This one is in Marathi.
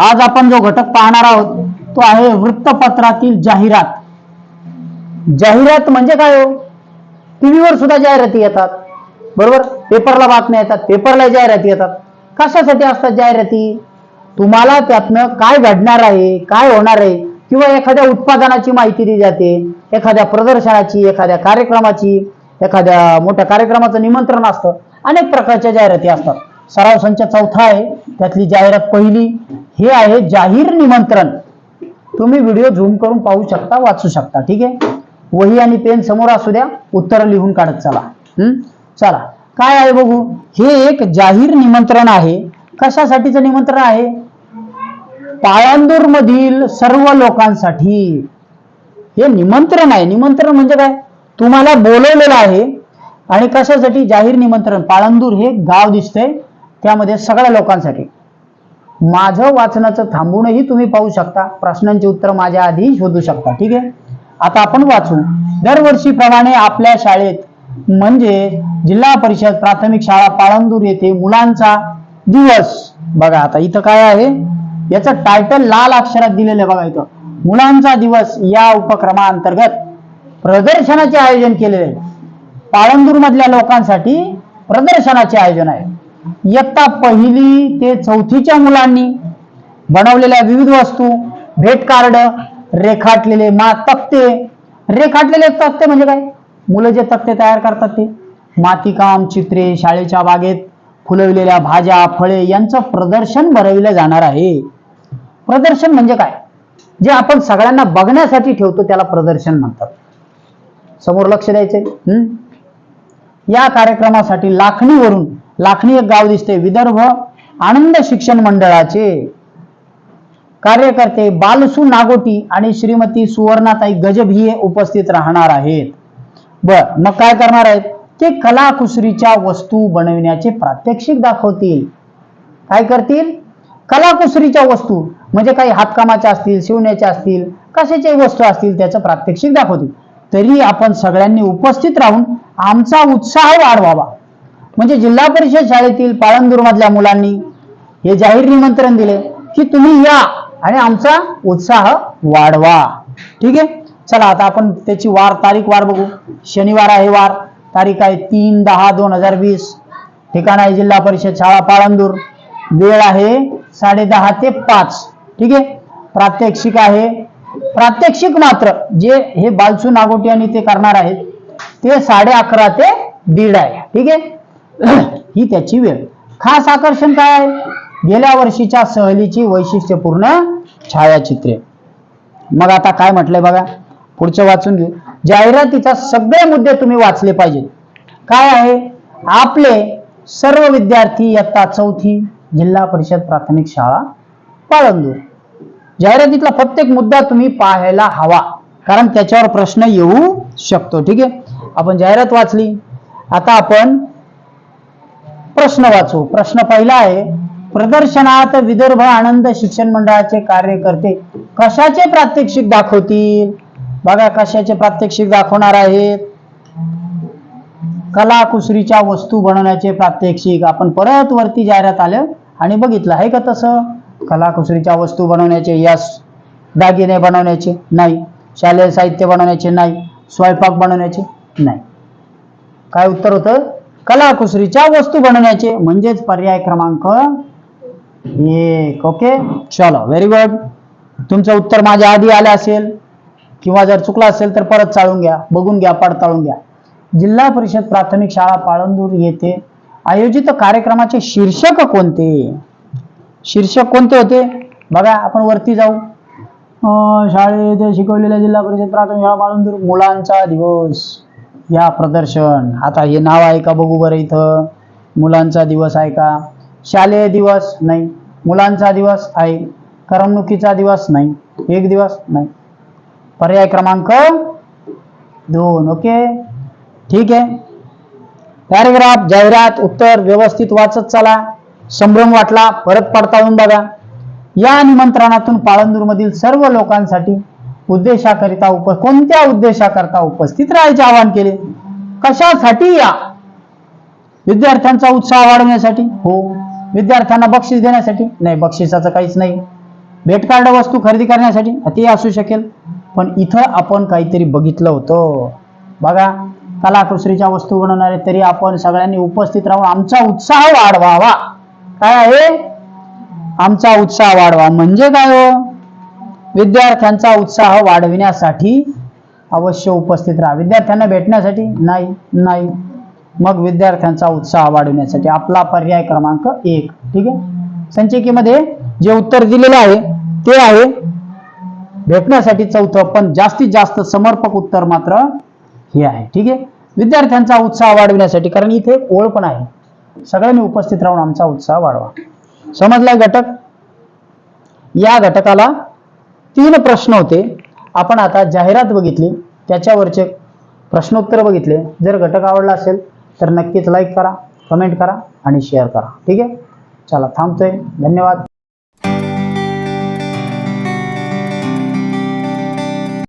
आज आपण जो घटक पाहणार आहोत तो आहे वृत्तपत्रातील जाहिरात. जाहिरात म्हणजे काय हो? टीव्हीवर सुद्धा जाहिराती येतात. बरोबर? पेपरला बातम्या येतात पेपरला जाहिराती येतात. कशासाठी असतात जाहिराती? तुम्हाला त्यातनं काय घडणार आहे काय होणार आहे? किंवा एखाद्या उत्पादनाची माहिती दिली जाते एखाद्या प्रदर्शनाची एखाद्या कार्यक्रमाची एखाद्या मोठ्या कार्यक्रमाचं निमंत्रण असतं. अनेक प्रकारच्या जाहिराती असतात. सराव संच चौथा आहे त्यातली जाहिरात पहिली हे आहे जाहीर निमंत्रण. तुम्ही व्हिडिओ झूम करून पाहू शकता वाचू शकता ठीक आहे? वही आणि पेन समोर असू द्या उत्तर लिहून काढत चला. हम्म? चला. काय आहे बघू? हे एक जाहीर निमंत्रण आहे. कशासाठीचं निमंत्रण आहे? पाळंदूर मधील सर्व लोकांसाठी. हे निमंत्रण आहे. निमंत्रण म्हणजे काय? तुम्हाला बोलवलेलं आहे आणि कशासाठी जाहीर निमंत्रण? पाळंदूर हे गाव दिसतंय त्यामध्ये सगळ्या लोकांसाठी. माझं वाचनाचं थांबूनही तुम्ही पाहू शकता. प्रश्नांची उत्तर माझ्या आधी शोधू शकता. ठीक आहे? आता आपण वाचू. दरवर्षीप्रमाणे आपल्या शाळेत म्हणजे जिल्हा परिषद प्राथमिक शाळा पाळंदूर येथे मुलांचा दिवस. बघा आता इथं काय आहे? याचं टायटल लाल अक्षरात दिलेलं आहे बघा इथं. मुलांचा दिवस या उपक्रमाअंतर्गत प्रदर्शनाचे आयोजन केलेले आहे. पाळंदूर मधल्या लोकांसाठी प्रदर्शनाचे आयोजन आहे. इयत्ता पहिली ते चौथीच्या मुलांनी बनवलेल्या विविध वस्तू भेट कार्ड रेखाटलेले मा तक्ते. रेखाटलेले तक्ते म्हणजे काय? मुलं जे तक्ते तयार करतात ते. मातीकाम चित्रे शाळेच्या बागेत फुलवलेल्या भाज्या फळे यांचं प्रदर्शन भरविलं जाणार आहे. प्रदर्शन म्हणजे काय? जे आपण सगळ्यांना बघण्यासाठी ठेवतो त्याला प्रदर्शन म्हणतात. समोर लक्ष द्यायचंय? हम्म? या कार्यक्रमासाठी लाखणीवरून लाखणी एक गाव दिसते विदर्भ आनंद शिक्षण मंडळाचे. कार्यकर्ते बालसू नागोटी आणि श्रीमती सुवर्णाताई गजब ही उपस्थित राहणार आहेत. बर मग काय करणार आहेत? ते कलाकुसरीच्या वस्तू बनविण्याचे प्रात्यक्षिक दाखवतील. काय करतील? कलाकुसरीच्या वस्तू म्हणजे काही हातकामाच्या असतील शिवण्याच्या असतील कशाच्या वस्तू असतील त्याचं प्रात्यक्षिक दाखवतील. तरी आपण सगळ्यांनी उपस्थित राहून आमचा उत्साह वाढवावा. म्हणजे जिल्हा परिषद शाळेतील पाळंदूर मधल्या मुलांनी हे जाहीर निमंत्रण दिले की तुम्ही या आणि आमचा उत्साह वाढवा. ठीक आहे? चला आता आपण त्याची वार तारीख वार बघू. शनिवार आहे वार. तारीख आहे तीन दहा दोन हजार वीस. ठिकाण आहे जिल्हा परिषद शाळा पाळंदूर वेळ आहे साडे दहा ते पाच. ठीक आहे? प्रात्यक्षिक आहे. प्रात्यक्षिक मात्र जे हे बालसू नागोटी आणि ते करणार आहेत ते साडे अकरा ते दीड आहे. ठीक आहे? ही त्याची वेळ. खास आकर्षण काय आहे? गेल्या वर्षीच्या सहलीची वैशिष्ट्यपूर्ण छायाचित्रे. मग आता काय म्हटलंय बघा? पुढचं वाचून घेऊ. जाहिरातीचा सगळे मुद्दे तुम्ही वाचले पाहिजेत. काय आहे? आपले सर्व विद्यार्थी इयत्ता चौथी जिल्हा परिषद प्राथमिक शाळा पाळंदूर. जाहिरातीतला प्रत्येक मुद्दा तुम्ही पाहायला हवा. कारण त्याच्यावर प्रश्न येऊ शकतो. ठीक आहे? आपण जाहिरात वाचली. आता आपण प्रश्न वाचू. प्रश्न पहिला आहे प्रदर्शनात विदर्भ आनंद शिक्षण मंडळाचे कार्यकर्ते कशाचे प्रात्यक्षिक दाखवतील? बघा कशाचे प्रात्यक्षिक दाखवणार आहेत. कलाकुसरीच्या वस्तू बनवण्याचे प्रात्यक्षिक. आपण परत वरती जाहिरात आलं आणि बघितलं. आहे का तसं? कलाकुसरीच्या वस्तू बनवण्याचे यस दागिने बनवण्याचे नाही. शालेय साहित्य बनवण्याचे नाही. स्वयंपाक बनवण्याचे नाही. काय उत्तर होतं? कलाकुसरीच्या वस्तू बनवण्याचे म्हणजेच पर्याय क्रमांक एक. ओके? चलो व्हेरी गुड तुमचं उत्तर माझ्या आधी आलं असेल. किंवा जर चुकलं असेल तर परत चाळून घ्या. बघून घ्या पडताळून घ्या. जिल्हा परिषद प्राथमिक शाळा पाळंदूर येथे आयोजित कार्यक्रमाचे शीर्षक कोणते? शीर्षक कोणते होते? बघा आपण वरती जाऊ. शाळेत शिकवलेल्या जिल्हा परिषद प्राथमिक शाळा पाळंदूर मुलांचा दिवस. या प्रदर्शन. आता हे नाव आहे का बघू बरं इथं. मुलांचा दिवस आहे का? शालेय दिवस नाही. मुलांचा दिवस आहे. करमणुकीचा दिवस नाही. एक दिवस नाही. पर्याय क्रमांक दोन. ओके? ठीक आहे. पॅरेग्राफ जाहिरात उत्तर व्यवस्थित वाचत चला. संभ्रम वाटला परत पडताळून बघा. या निमंत्रणातून पाळंदूरमधील सर्व लोकांसाठी उद्देशाकरिता उप कोणत्या उद्देशाकरता उपस्थित राहायचे आवाहन केले? कशासाठी या? विद्यार्थ्यांचा उत्साह वाढवण्यासाठी? हो. विद्यार्थ्यांना बक्षीस देण्यासाठी? नाही बक्षिसाचं काहीच नाही. भेट कार्ड वस्तू खरेदी करण्यासाठी? ते असू शकेल. पण इथं आपण काहीतरी बघितलं होतं. बघा कलाकुसरीच्या वस्तू बनवणारे तरी आपण सगळ्यांनी उपस्थित राहून आमचा उत्साह वाढवावा. काय आहे? आमचा उत्साह वाढवा. म्हणजे काय हो? विद्यार्थ्यांचा उत्साह वाढविण्यासाठी अवश्य उपस्थित राहा. विद्यार्थ्यांना भेटण्यासाठी नाही नाही. मग विद्यार्थ्यांचा उत्साह वाढविण्यासाठी आपला पर्याय क्रमांक एक. ठीक आहे? संचिकेमध्ये जे उत्तर दिलेलं आहे ते आहे भेटण्यासाठी चौथं पण जास्तीत जास्त समर्पक उत्तर मात्र हे आहे. ठीक आहे? विद्यार्थ्यांचा उत्साह वाढविण्यासाठी कारण इथे एक ओळ पण आहे. सगळ्यांनी उपस्थित राहून आमचा उत्साह वाढवा. समजलाय घटक? या घटकाला तीन प्रश्न होते. आपण आता जाहिरात बघितली. त्याच्यावरचे प्रश्नोत्तर बघितले. जर घटक आवडला असेल तर नक्कीच लाईक करा कमेंट करा आणि शेअर करा. ठीक आहे? चला थांबतोय. धन्यवाद.